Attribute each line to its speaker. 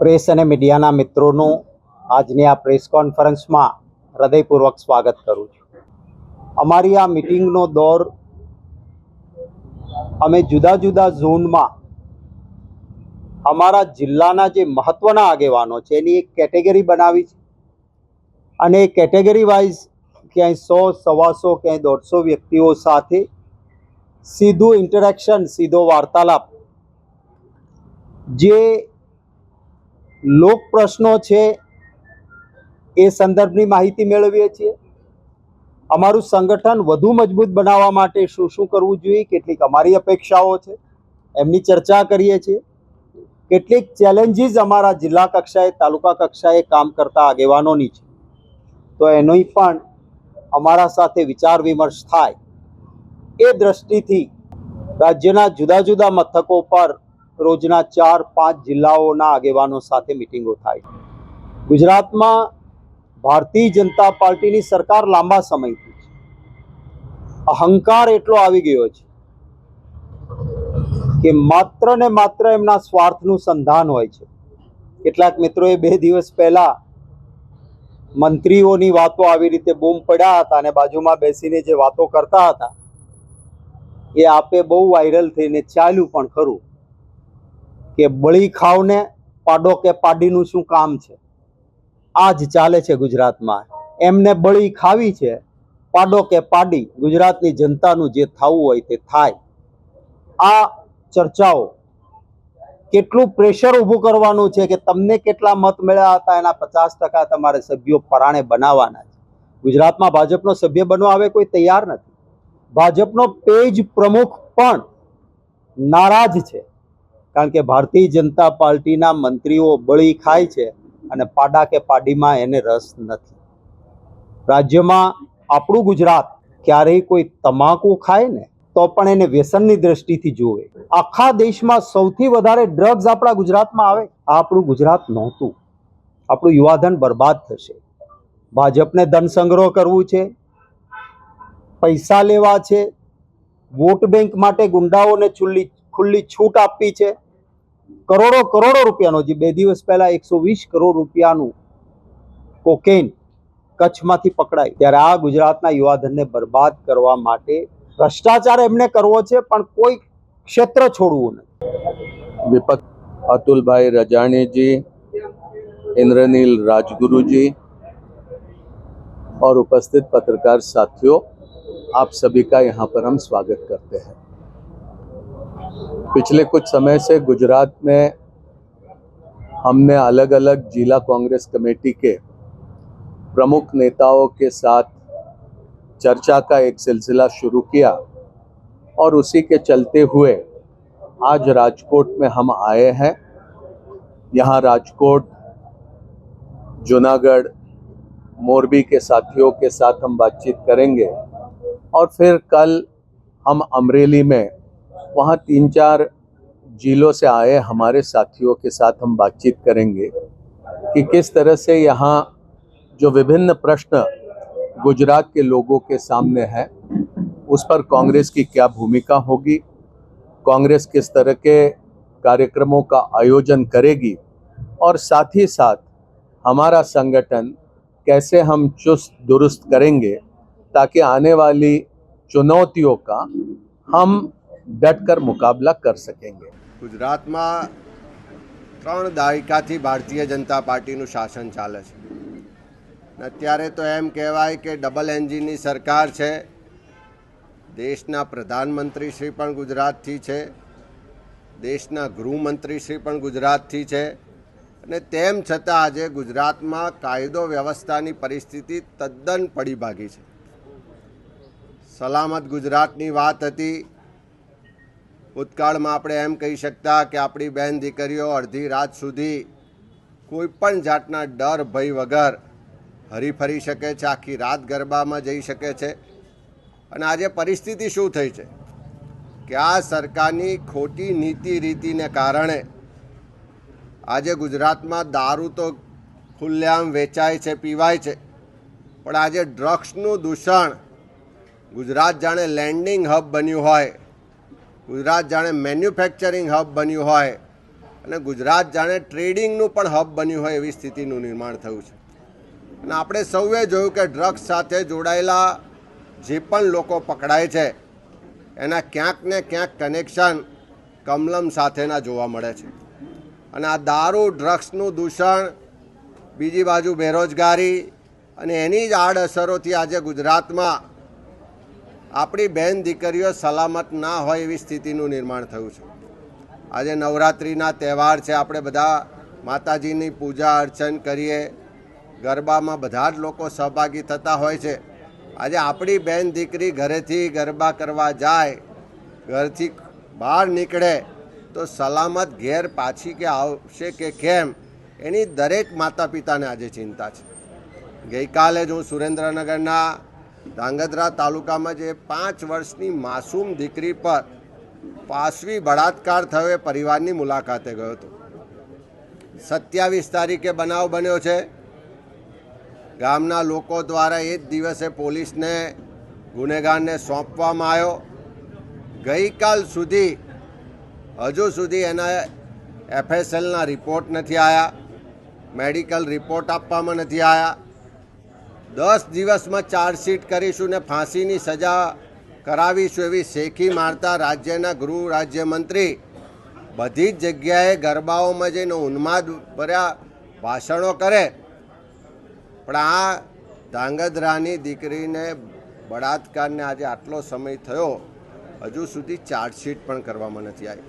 Speaker 1: Press અને મીડિયાના મિત્રોનું આજની આ પ્રેસ કોન્ફરન્સમાં હૃદયપૂર્વક સ્વાગત કરું છું. અમારી આ મિટિંગનો દોર અમે જુદા જુદા ઝોનમાં અમારા જિલ્લાના જે મહત્ત્વના આગેવાનો છે, એની એક કેટેગરી બનાવી છે. અને એ કેટેગરી વાઇઝ ક્યાંય સો, સવાસો, ક્યાંય દોઢસો વ્યક્તિઓ સાથે સીધું ઇન્ટરેક્શન, સીધો વાર્તાલાપ જે લોક પ્રશ્નો છે એ સંદર્ભની માહિતી મેળવીએ છીએ. અમારું સંગઠન વધુ મજબૂત બનાવવા માટે શું શું કરવું જોઈએ, કેટલીક અમારી અપેક્ષાઓ છે, એમની ચર્ચા કરીએ છીએ. કેટલીક ચેલેન્જીસ અમારા જિલ્લા કક્ષાએ, તાલુકા કક્ષાએ કામ કરતા આગેવાનોની છે. તો એનોય પણ અમારા સાથે વિચાર વિમર્શ થાય એ દ્રષ્ટિથી રાજ્યના જુદા જુદા મથકો પર રોજના ચાર, પાંચ જિલ્લાઓના આગેવાનો સાથે મિટિંગો થાય. ગુજરાતમાં ભારતીય જનતા પાર્ટીની સરકાર લાંબા સમયથી અહંકાર એટલો આવી ગયો છે કે માત્ર ને માત્ર એમના સ્વાર્થનું સંધાન હોય છે. કેટલાક મિત્રોએ બે દિવસ પહેલા મંત્રીઓની વાતો આવી રીતે બૂમ પડ્યા હતા અને બાજુમાં બેસીને જે વાતો કરતા હતા, એ આપે બહુ વાયરલ થઈને ચાલ્યું પણ ખરું. કે બળી ખાવને પાડો કે પાડીનું શું કામ છે? આ જ ચાલે છે ગુજરાતમાં. એમને બળી ખાવી છે, પાડો કે પાડી ગુજરાતની જનતાનું જે થવું હોય તે થાય. આ ચર્ચાઓ કેટલું પ્રેશર ઊભું કરવાનું છે કે તમને કેટલા મત મળ્યા હતા, એના પચાસ ટકા તમારે સભ્યો પરાણે બનાવવાના છે. ગુજરાતમાં ભાજપનો સભ્ય બનવા હવે કોઈ તૈયાર નથી. ભાજપનો પેજ પ્રમુખ પણ નારાજ છે. કારણ કે ભારતીય જનતા પાર્ટીના મંત્રીઓ બળી ખાય છે અને પાડા કે પાડીમાં એને રસ નથી. રાજ્યમાં આપણું ગુજરાત ક્યારેય કોઈ તમાકુ ખાય ને તો પણ એને વ્યસનની દ્રષ્ટિથી જોવે આખા દેશમાં સૌથી વધારે ડ્રગ્સ આપણા ગુજરાતમાં આવે. આ આપણું ગુજરાત નહોતું. આપણું યુવાધન બરબાદ થશે. ભાજપને ધન સંગ્રહ કરવું છે. પૈસા લેવા છે. વોટ બેંક માટે ગુંડાઓને ખુલ્લી ખુલ્લી છૂટ આપવી છે કરોડો કરોડો રૂપિયાનો જે બે દિવસ પહેલા એકસો વીસ કરોડ રૂપિયાનું કોકેન કચ્છમાંથી પકડાય ત્યારે આ ગુજરાતના યુવાધનને બરબાદ કરવા માટે ભ્રષ્ટાચાર એમને કરવો છે પણ કોઈ ક્ષેત્ર છોડવું નથી
Speaker 2: विपक्ष अतुल भाई रजानी जी इंद्रनील राजगुरु जी और उपस्थित पत्रकार साथियों आप सभी का यहाँ पर हम स्वागत करते हैं पिछले कुछ समय से गुजरात में हमने अलग अलग जिला कांग्रेस कमेटी के प्रमुख नेताओं के साथ चर्चा का एक सिलसिला शुरू किया और उसी के चलते हुए आज राजकोट में हम आए हैं। यहाँ राजकोट, जूनागढ़, मोरबी के साथियों के साथ हम बातचीत करेंगे और फिर कल हम अमरेली में वहाँ तीन चार जिलों से आए हमारे साथियों के साथ हम बातचीत करेंगे कि किस तरह से यहाँ जो विभिन्न प्रश्न गुजरात के लोगों के सामने है, उस पर कांग्रेस की क्या भूमिका होगी, कांग्रेस किस तरह के कार्यक्रमों का आयोजन करेगी, और साथ ही साथ हमारा संगठन कैसे हम चुस्त दुरुस्त करेंगे ताकि आने वाली चुनौतियों का हम डटकर मुकाबला कर सकेंगे
Speaker 3: ગુજરાતમાં ત્રણ દાયકાથી ભારતીય જનતા પાર્ટીનું શાસન ચાલે છે ને અત્યારે તો એમ કહેવાય કે ડબલ એન્જિનની સરકાર છે દેશના પ્રધાનમંત્રી શ્રી પણ ગુજરાતથી છે દેશના ગૃહમંત્રી શ્રી પણ ગુજરાતથી છે અને તેમ છતાં આજે ગુજરાતમાં કાયદો વ્યવસ્થાની પરિસ્થિતિ તદ્દન પડી ભાગી છે સલામત ગુજરાતની વાત હતી ભૂતકાળમાં આપણે એમ કહી શકતા કે આપણી બહેન દીકરીઓ અડધી રાત સુધી કોઈ પણ જાતના ડર, ભય વગર હરીફરી શકે છે, આખી રાત ગરબામાં જઈ શકે છે. અને આજે પરિસ્થિતિ શું થઈ છે? કે આ સરકારની ખોટી નીતિ રીતિને કારણે આજે ગુજરાતમાં દારૂ તો ખુલ્લેઆમ વેચાય છે, પીવાય છે. પણ આજે ડ્રગ્સનું દૂષણ ગુજરાત જાણે લેન્ડિંગ હબ બન્યું હોય ગુજરાત જાણે મેન્યુફેક્ચરિંગ હબ બન્યું હોય અને ગુજરાત જાણે ટ્રેડિંગનું પણ હબ બન્યું હોય એવી સ્થિતિનું નિર્માણ થયું છે. અને આપણે સૌએ જોયું કે ડ્રગ્સ સાથે જોડાયેલા જે પણ લોકો પકડાય છે, એના ક્યાંક ને ક્યાંક કનેક્શન કમલમ સાથેના જોવા મળે છે. અને આ દારૂ, ડ્રગ્સનું દૂષણ, બીજી બાજુ બેરોજગારી અને એની જ આડઅસરોથી આજે ગુજરાતમાં આપણી બહેન દીકરીઓ સલામત ના હોય એવી સ્થિતિનું નિર્માણ થયું છે. આજે નવરાત્રિના તહેવાર છે, આપણે બધા માતાજીની પૂજા અર્ચન કરીએ. ગરબામાં બધા જ લોકો સહભાગી થતા હોય છે. આજે આપણી બહેન દીકરી ઘરેથી ગરબા કરવા જાય, ઘરથી બહાર નીકળે, તો સલામત ઘેર પાછી કે આવશે કે કેમ, એની દરેક માતા પિતાને આજે ચિંતા છે. ગઈકાલે જ હું સુરેન્દ્રનગરના ધાંગધ્રા તાલુકામાં જે પાંચ વર્ષની માસૂમ દીકરી પર પાસવી બળાત્કાર થયો, એ પરિવારની મુલાકાતે ગયો હતો. સત્યાવીસ તારીખે બનાવ બન્યો છે. ગામના લોકો દ્વારા એ જ દિવસે પોલીસને, ગુનેગારને સોંપવામાં આવ્યો. ગઈકાલ સુધી, હજુ સુધી એના એફએસએલના રિપોર્ટ નથી આવ્યા. મેડિકલ રિપોર્ટ આપવામાં નથી આવ્યા. દસ દિવસમાં ચાર્જશીટ કરીશું ને ફાંસીની સજા કરાવીશું એવી શેખી મારતા રાજ્યના ગૃહ રાજ્યમંત્રી. બધી જ જગ્યાએ ગરબાઓમાં જઈને ઉન્માદ ભર્યા ભાષણો કરે. પણ આ ધાંગધ્રાની દીકરીને બળાત્કારને આજે આટલો સમય થયો. હજુ સુધી ચાર્જશીટ પણ કરવામાં નથી આવી.